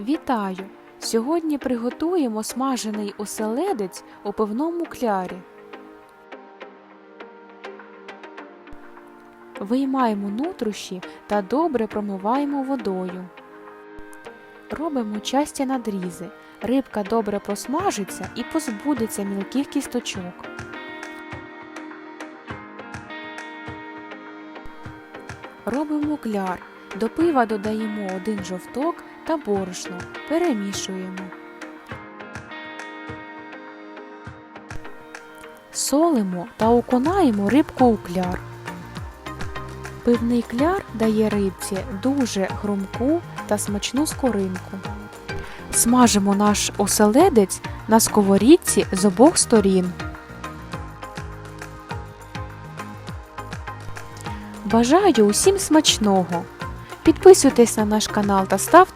Вітаю! Сьогодні приготуємо смажений оселедець у пивному клярі. Виймаємо нутрощі та добре промиваємо водою. Робимо часті надрізи. Рибка добре просмажиться і позбудеться мілких кісточок. Робимо кляр. До пива додаємо один жовток та борошно. Перемішуємо. Солимо та окунаємо рибку у кляр. Пивний кляр дає рибці дуже хрумку та смачну скоринку. Смажимо наш оселедець на сковорідці з обох сторін. Бажаю усім смачного! Підписуйтесь на наш канал та ставте